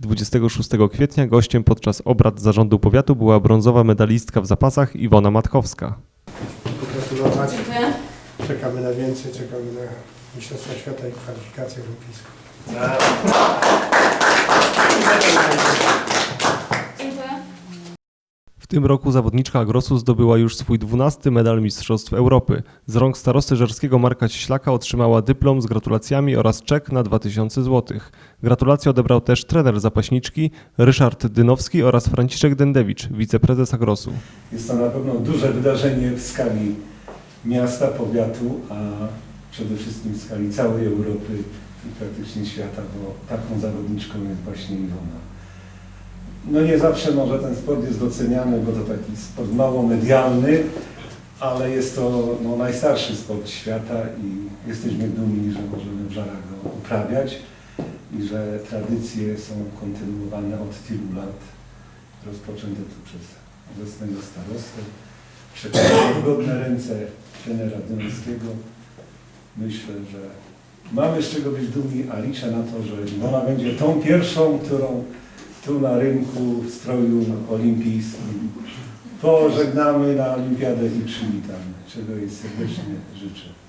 26 kwietnia gościem podczas obrad zarządu powiatu była brązowa medalistka w zapasach Iwona Matkowska. Pogratulować. Dziękuję. Czekamy na więcej, czekamy na Mistrzostwa Świata i kwalifikacje olimpijskie. Dziękuję. W tym roku zawodniczka Agrosu zdobyła już swój 12 medal Mistrzostw Europy. Z rąk starosty żerskiego Marka Cieślaka otrzymała dyplom z gratulacjami oraz czek na 2000 zł. Gratulacje odebrał też trener zapaśniczki Ryszard Dynowski oraz Franciszek Dendewicz, wiceprezes Agrosu. Jest to na pewno duże wydarzenie w skali miasta, powiatu, a przede wszystkim w skali całej Europy i praktycznie świata, bo taką zawodniczką jest właśnie Iwona. No nie zawsze może ten sport jest doceniany, bo to taki sport mało medialny, ale jest to no, najstarszy sport świata i jesteśmy dumni, że możemy w Żarach go uprawiać i że tradycje są kontynuowane od tylu lat, rozpoczęte tu przez obecnego starostę, przekazane godne ręce trenera Dymowskiego. Myślę, że mamy z czego być dumni, a liczę na to, że ona będzie tą pierwszą, którą tu na rynku w stroju olimpijskim pożegnamy na olimpiadę i przywitamy, czego jej serdecznie życzę.